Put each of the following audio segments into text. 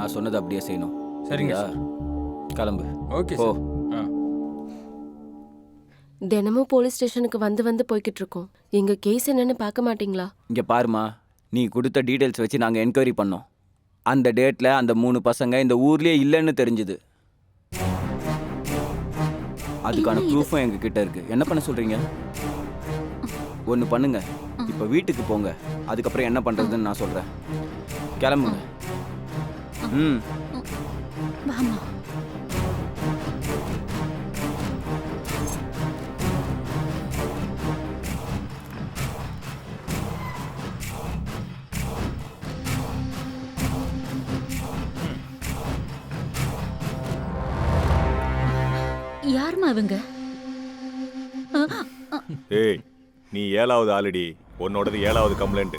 நான் சொன்னது அப்படியே செய்யணும். சரிங்க சரியா? கிளம்பு. ஓகே ஓ தினமும் போலீஸ் ஸ்டேஷனுக்கு வந்து வந்து போய்கிட்டு இருக்கோம். எங்க கேஸ் என்னன்னு பார்க்க மாட்டீங்களா? இங்கே பாருமா நீ கொடுத்த டீட்டெயில்ஸ் வச்சு நாங்கள் என்கொயரி பண்ணோம். அந்த டேட்டில் அந்த மூணு பசங்க இந்த ஊர்லயே இல்லைன்னு தெரிஞ்சுது. அதுக்கான ப்ரூஃபும் எங்க கிட்ட இருக்கு. என்ன பண்ண சொல்றீங்க? ஒன்று பண்ணுங்க. இப்போ வீட்டுக்கு போங்க. அதுக்கப்புறம் என்ன பண்றதுன்னு நான் சொல்றேன். கிளம்புங்க. ம். வாமா யாரும்மா இவங்க? ஏய் நீ ஏழாவது ஆல்ரெடி உன்னோடது ஏழாவது கம்ப்ளைண்ட்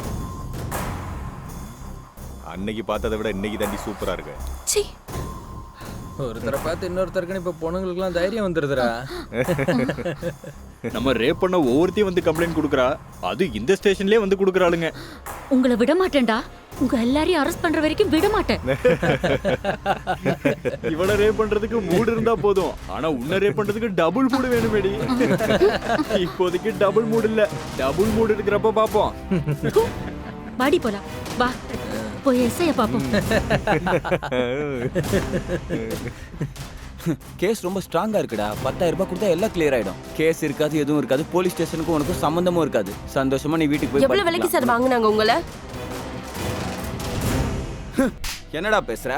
அன்னைக்கு பார்த்ததை விட இன்னைக்கு தாண்டி சூப்பரா இருக்கு. சீ ஒருத்தரை பார்த்து இன்னொருத்தருக்குன்னு இப்போ பொண்ணுங்களுக்குலாம் தைரியம் வந்துடுதுடா நம்ம ரேப் பண்ண ஒவ்வொருத்தையும் வந்து கம்ப்ளைண்ட் கொடுக்குறா. அது இந்த ஸ்டேஷன்லயே வந்து கொடுக்குறாளுங்க. உங்களை விட மாட்டேன்டா. உங்க எல்லாரையும் அரெஸ்ட் பண்ற வரைக்கும் விட மாட்டேன். இவள ரேப் பண்றதுக்கு மூடு இருந்தா போதும். ஆனா உன்னை ரேப் பண்றதுக்கு டபுள் மூடு வேணுமேடி. இப்போதைக்கு டபுள் மூடு இல்ல. டபுள் மூடு இருக்கிறப்ப பாப்போம் வாடி போலாம். வா. போய் எஸ்ஐய பாப்போம் கேஸ் ரொம்ப ஸ்ட்ராங்கா இருக்குடா. பத்தாயிரம் ரூபாய் கொடுத்தா எல்லாம் கிளியர் ஆயிடும். கேஸ் இருக்காது எதுவும் இருக்காது. போலீஸ் ஸ்டேஷனுக்கும் உனக்கும் சம்மந்தமும் இருக்காது. சந்தோஷமா நீ வீட்டுக்கு போய் எவ்வளவு விலைக்கு சார் வாங்குனாங்க உங்களை. என்னடா பேசுற?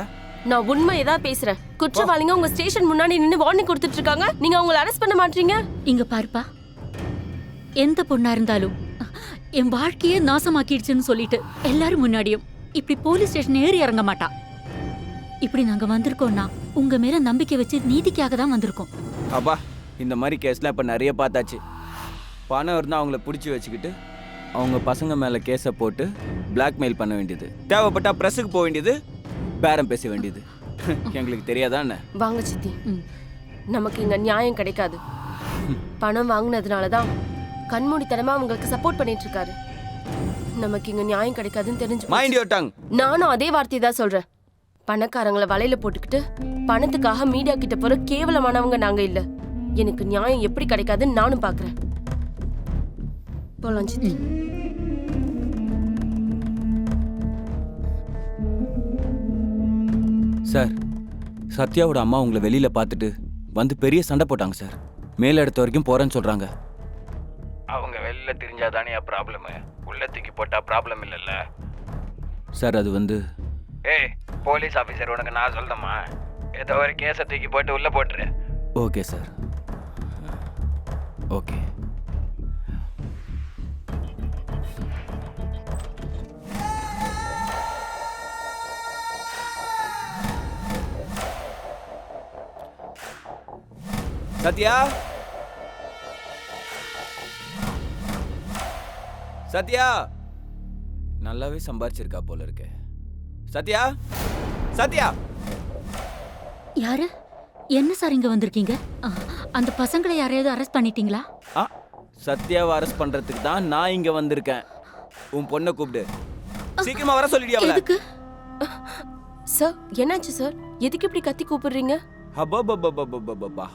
நான் உண்மை ஏதாவது பேசுறேன். குற்றவாளிங்க உங்க ஸ்டேஷன் முன்னாடி நின்னு வார்னிங் கொடுத்துட்டு இருக்காங்க. நீங்க அவங்கள அரெஸ்ட் பண்ண மாட்டீங்க? இங்க பாருப்பா. எந்த பொண்ணா இருந்தாலும் என் வாழ்க்கையே நாசமாக்கிடுச்சுன்னு சொல்லிட்டு எல்லாரும் முன்னாடியும். இப்படி போலீஸ் ஸ்டேஷன் ஏறி இறங்க மாட்டா. இப்படி நாங்க வந்திருக்கோம்னா உங்க மேல நம்பிக்கை வச்சு நீதிக்காக தான் வந்திருக்கோம். அப்பா இந்த மாதிரி கேஸ்லாம் இப்போ நிறைய பார்த்தாச்சு. பணம் இருந்தால் அவங்கள பிடிச்சி வச்சுக்கிட்டு அவங்க பசங்க மேலே கேஸை போட்டு blackmail பண்ண வேண்டியது. தேவைப்பட்டா ப்ரெஸ்ஸுக்கு போக வேண்டியது பேரம் பேச வேண்டியது. எங்களுக்கு தெரியாதா என்ன? வாங்க சித்தி. நமக்கு இங்க நியாயம் கிடைக்காது. பணம் வாங்குனதுனால தான் கண்மூடித்தனமா அவங்களுக்கு சப்போர்ட் பண்ணிட்டு இருக்காரு. நமக்கு இங்க நியாயம் கிடைக்காதுன்னு தெரிஞ்சு போச்சு. மைண்ட் யோர் டங் நானும் அதே வார்த்தை தான் சொல்றேன். பணக்காரங்களை வலையில போட்டுக்கிட்டு பணத்துக்காக மீடியா கிட்ட போற கேவலமானவங்க நாங்க இல்ல. எனக்கு நியாயம் எப்படி கிடைக்காதுன்னு நானும் பாக்குறேன். போலாம் சித்தி. சார் சத்யாவோட அம்மா உங்களை வெளியில் பார்த்துட்டு வந்து பெரிய சண்டை போட்டாங்க சார். மேல் இடத்து வரைக்கும் போகிறேன்னு சொல்கிறாங்க அவங்க வெளியில் தெரிஞ்சாதானே ப்ராப்ளம் உள்ள தூக்கி போட்டால் ப்ராப்ளம் இல்லைல்ல? சார் அது வந்து ஏய் போலீஸ் ஆஃபீஸர் உனக்கு நான் சொல்றேம்மா ஏதோ ஒரு கேஸை தூக்கி போட்டு உள்ளே போட்டுரு. Okay sir. Okay. Sathya? Sathya! நல்லாவே சம்பாரிச்சிருக்கா போல இருக்கு. சத்யா! சத்யா! யாரு? என்ன சார் இங்க வந்திருக்கீங்க? அந்த பசங்களை யாரையாவது அரெஸ்ட் பண்ணிட்டீங்களா? ஆ சத்யாவை அரெஸ்ட் பண்றதுக்கு தான் நான் இங்க வந்திருக்கேன். உன் பொண்ணை கூப்பிடு. சீக்கிரமா வர சொல்லிடியா எதுக்கு? சார் என்னாச்சு சார்? எதுக்கு இப்படி கத்தி கூப்பிடுறீங்க? ஹபபபபபபபா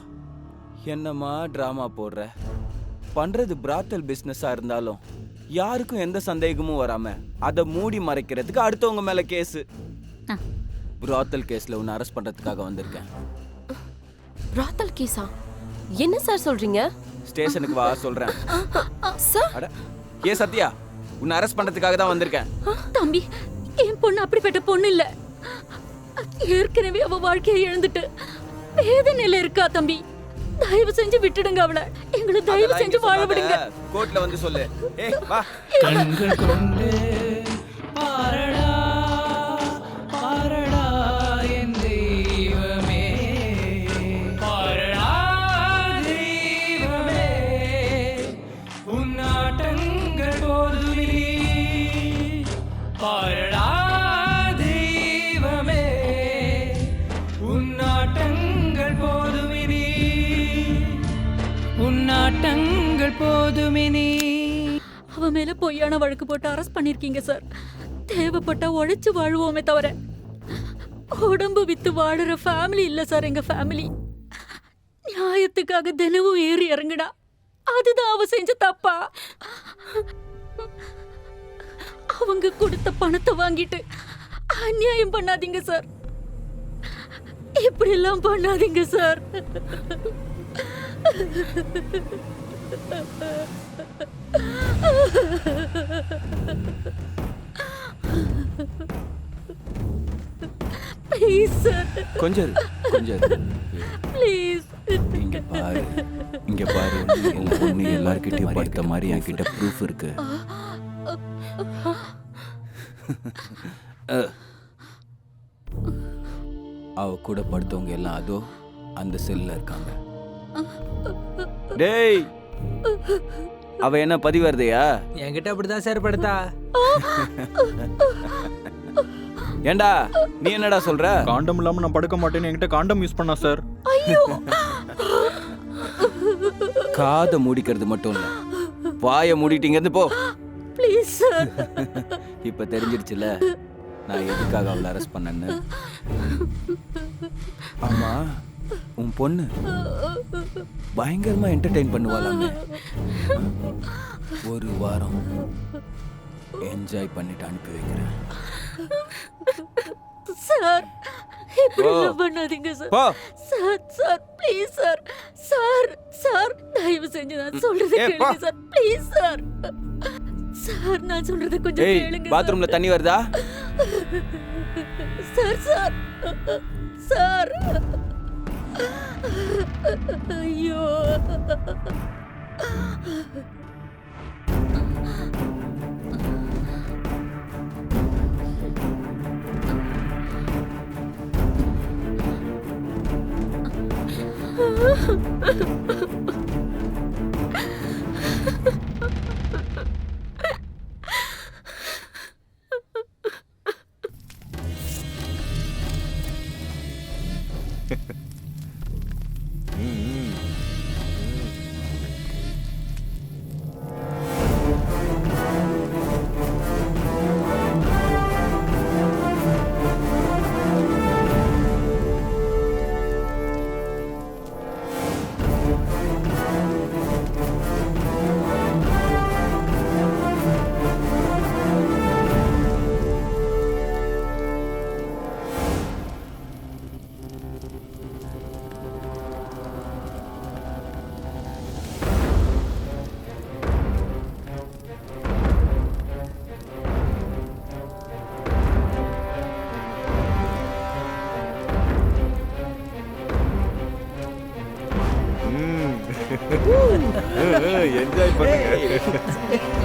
என்னம்மா ட்ராமா போடுற? பண்றது பிராத்தல் பிஸ்னஸா இருந்தாலும். யாருக்கும் எந்த சந்தேகமும் வராம அதை மூடி மறைக்கிறதுக்கு அடுத்தவங்க மேல கேஸ். ஆ. பிராத்தல் கேஸ்ல உன்னை அரெஸ்ட் பண்றதுக்காக வந்திருக்கேன். ராத்தல் கேஸா? என்ன சார் சொல்றீங்க? ஸ்டேஷனுக்கு வா சொல்றேன். சார். ஏ சத்யா உன்னை அரெஸ்ட் பண்றதுக்காக தான் வந்திருக்கேன். தம்பி என் பொண்ணு அப்படிப்பட்ட பொண்ணு இல்ல. ஏற்கனவே அவ வாழ்க்கையை இழந்துட்டு வேதனையில இருக்கா தம்பி. தயவு செஞ்சு விட்டுடுங்க அவளை. எங்களை தயவு செஞ்சு வாழ விடுங்க. கோர்ட்ல வந்து சொல்லு. ஏய் வா. கண்கள் கொண்டு பாரடா போதுமினி அவ மேல பொய்யான வழக்கு போட்டு அரெஸ்ட் பண்ணிருக்கீங்க சார். தேவைப்பட்டா உழைச்சு வாழுவோமே தவிர உடம்பு வித்து வாடுற ஃபேமிலி இல்ல சார் எங்க ஃபேமிலி நியாயத்துக்காக தினமும் ஏறி இறங்குடா. அதுதான் அவ செஞ்ச தப்பா? அவங்க கொடுத்த பணத்தை வாங்கிட்டு அநியாயம் பண்ணாதீங்க சார். இப்படி எல்லாம் பண்ணாதீங்க சார். ப்ளீஸ் கொஞ்சம் கொஞ்சம். ப்ளீஸ் இங்க பாரு இங்க பாரு. உன் பொண்ணு எல்லார்கிட்டயும் படுத்த மாதிரி என்கிட்ட ப்ரூஃப் இருக்கு. அவ கூட படுத்தவங்க எல்லாம் அதோ அந்த செல்ல இருக்காங்க. டேய்! அவ என்ன பதிவருதையா என்கிட்ட அப்படிதான் சார் படுத்தா. ஏண்டா நீ என்னடா சொல்ற? காண்டம் இல்லாம நான் படுக்க மாட்டேன்னு என்கிட்ட காண்டம் யூஸ் பண்ணா சார். காதை மூடிக்கிறது மட்டும் இல்ல. வாயை மூடிட்டீங்க இருந்து போ. Please sir. இப்ப தெரிஞ்சிருச்சுல நான் எதுக்காக அவளை அரெஸ்ட் பண்ணேன்னு? ஆமா. உன் பொண்ணு பயங்கரமா என்டர்டெயின் பண்ணுவாளாமே. ஒரு வாரம் என்ஜாய் பண்ணிட்டு அனுப்பி வைக்கிறேன். சார் இப்படி பண்ணாதீங்க sir. Sir sir please sir. Sir sir தயவு செஞ்சு நான் சொல்றத கேளுங்க. சார். Please sir. சார் நான் சொல்றத கொஞ்சம் கேளுங்க பாத்ரூம்ல தண்ணி வருதா? Sir sir. சார். よ என்ஜாய் பண்ணுங்க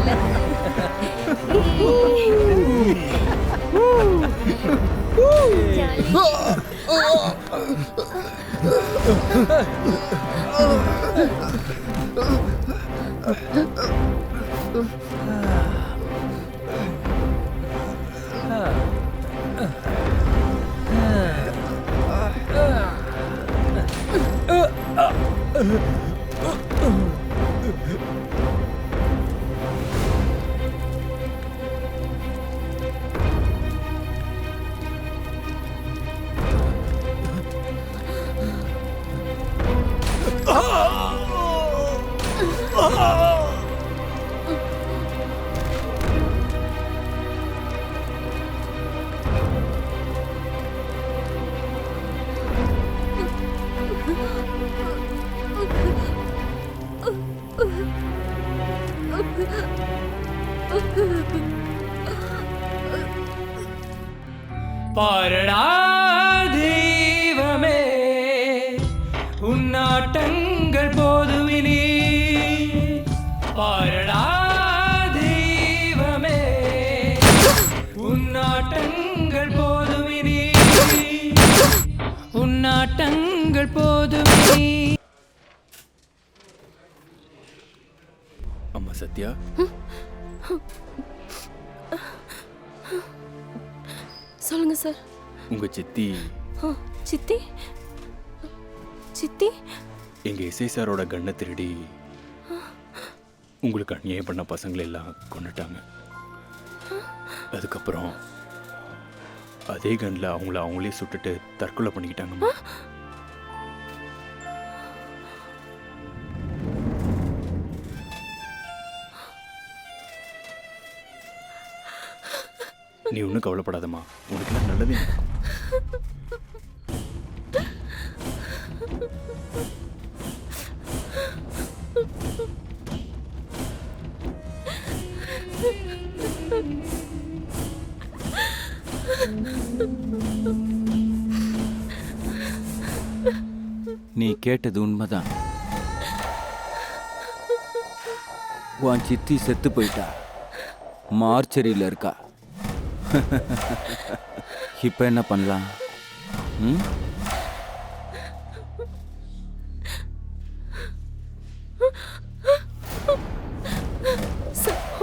பாரடா தெய்வமே உன்னாட்டங்கள் போதுமினி. பாரடா தெய்வமே உன்னாட்டங்கள் போதுமினி. உன்னாட்டங்கள் போதுமினி. அம்மா சத்யா. சொல்லுங்க சார். உங்க சித்தி. சித்தி? சித்தி? எங்க எஸ்ஐ சாரோட கண்ணை திருடி உங்களுக்கு அநியாயம் பண்ண பசங்களை எல்லாம் கொண்டுட்டாங்க அதுக்கப்புறம் அதே கன்ல அவங்கள அவங்களே சுட்டுட்டு தற்கொலை பண்ணிக்கிட்டாங்கம்மா. நீ ஒன்றும் கவலைப்படாதம்மா. உனக்கு நல்லதே? நடக்கும். நீ கேட்டது உண்மைதான். உன் சித்தி செத்து போயிட்டா. மார்ச்சரியில் இருக்கா. இப்போ என்ன பண்ணலாம்? ம்?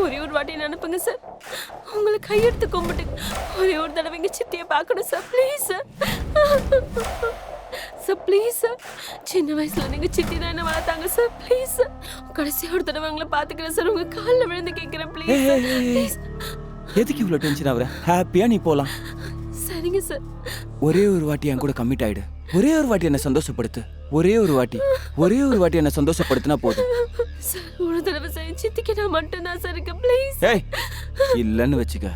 ஒரே ஒரு வாட்டி என்ன அனுப்புங்க சார். உங்களை கையெடுத்து கும்பிட்டு ஒரே ஒரு தடவை எங்க சித்தியை பார்க்கணும் sir. Please sir. Sir please sir. சின்ன வயசுல நீங்க சித்தி தான் என்ன வளர்த்தாங்க சார். Please sir. கடைசி ஒரு தடவை உங்களை பார்த்துக்கிறேன் சார். உங்க காலில் விழுந்து கேட்குறேன். ப்ளீஸ் ப்ளீஸ் எதுக்கு இவ்வளோ டென்ஷன் ஆகுற? ஹாப்பியாக நீ போகலாம் சரிங்க சார் ஒரே ஒரு வாட்டி என் கூட கமிட் ஆயிடு. ஒரே ஒரு வாட்டி என்னை சந்தோஷப்படுத்து. ஒரே ஒரு வாட்டி. ஒரே ஒரு வாட்டி என்னை சந்தோஷப்படுத்தினா போதும். ஒரு தடவை சார் சித்திக்கு நான் மட்டும்தான் சார் இருக்கேன் ப்ளீஸ் ஏய் இல்லைன்னு வச்சுக்க.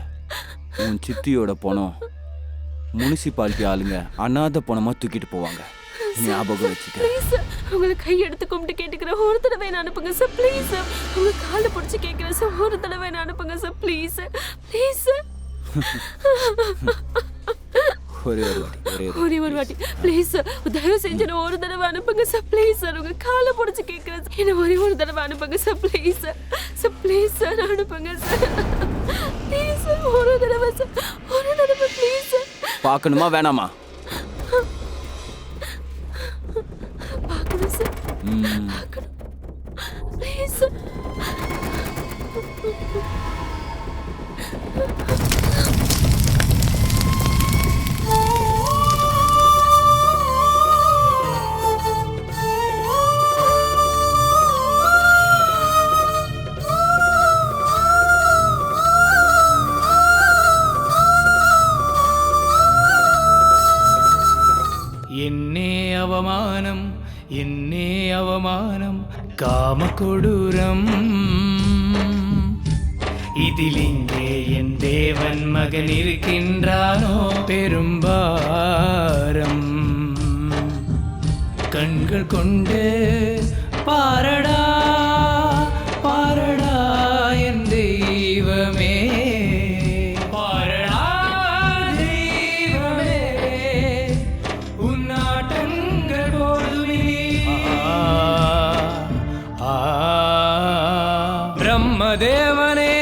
உன் சித்தியோட பணம் முனிசிபாலிட்டி ஆளுங்க அனாதை பணமா தூக்கிட்டு போவாங்க. ஞாபகம் வச்சுக்க. ப்ளீஸ் சார் உங்களை கையெடுத்து கும்பிட்டு கேட்டுக்கிறேன் ஒரு தடவை என்ன அனுப்புங்க சார் ப்ளீஸ் சார் காலை பிடிச்சி கேட்குறேன் சார் ஒரு தடவை என்ன அனுப்புங்க சார் ப்ளீஸ் ப்ளீஸ் ஒரே ஒரு வாட்டி ஒரே ஒரு வாட்டி. ப்ளீஸ் சார் தயவு செஞ்சு ஒரு தடவை அனுப்புங்க சார் ப்ளீஸ் சார் உங்க காலை பிடிச்சி கேட்குறேன் சார் என்ன ஒரே ஒரு தடவை அனுப்புங்க sir please sir sir please sir அனுப்புங்க சார் ப்ளீஸ் சார் ஒரு தடவை சார் ஒரு தடவை ப்ளீஸ் சார் பார்க்கணுமா வேணாமா? பார்க்கணும் சார் பார்க்கணும். ப்ளீஸ் சார் பாரம். கண்கள் கொண்டு பாரடா பாரடா என் தெய்வமே. பாரடா தெய்வமே. உன்னாட்டங்கள் போதுமே. பிரம்மதேவனே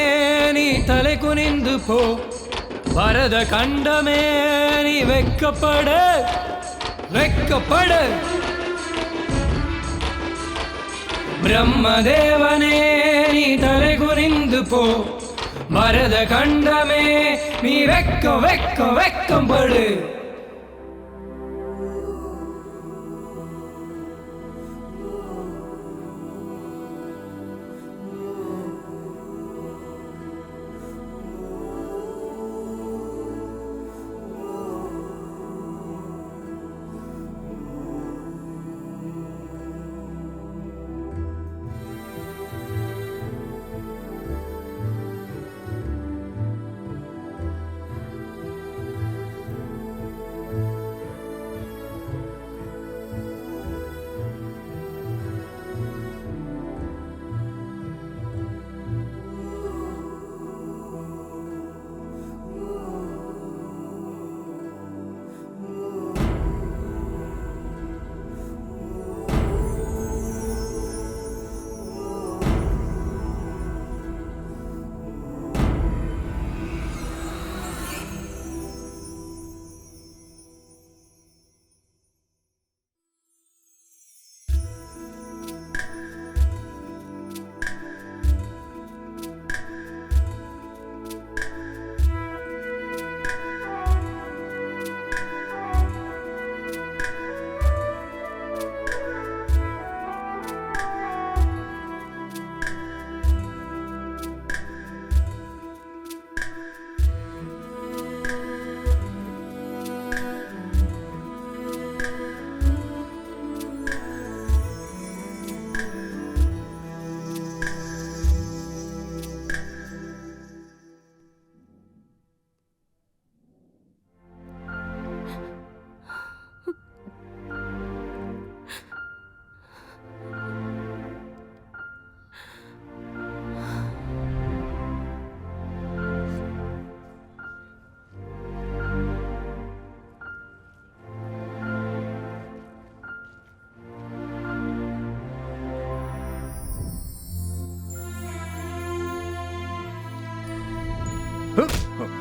நீ தலை குனிந்து போ. வரத கண்டமே வெக்கப்படு வெக்கப்படு. பிரம்மதேவனே நீ தலை குறிந்து போ. மரத கண்டமே நீ வெக்கம் வெக்கம் வெக்கம் படு.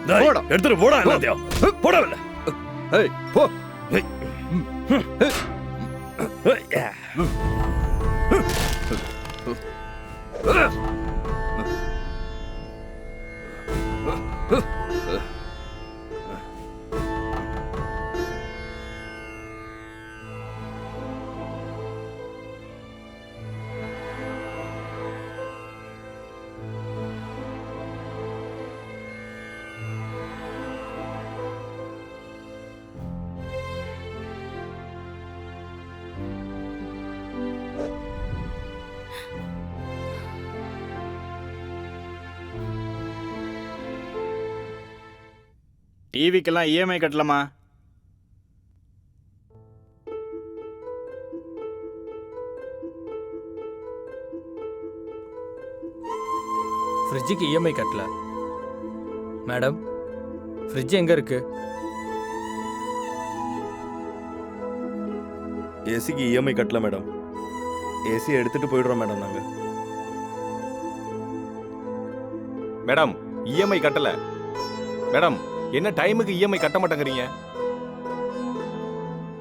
போடா. எடுத்துட்டு போடா எல்லாத்தையும் போடவில்லை. ஏய் போ. டிவிக்கெல்லாம் இஎம்ஐ கட்டலாமா? ஃப்ரிட்ஜுக்கு இஎம்ஐ கட்டல. மேடம் ஃப்ரிட்ஜ் எங்க இருக்கு? ஏசிக்கு இஎம்ஐ கட்டல மேடம் ஏசி எடுத்துட்டு போயிடுறோம் மேடம் நாங்க. மேடம் இஎம்ஐ கட்டல. மேடம் என்ன டைமுக்கு இஎம்ஐ கட்ட மாட்டேங்கிறீங்க?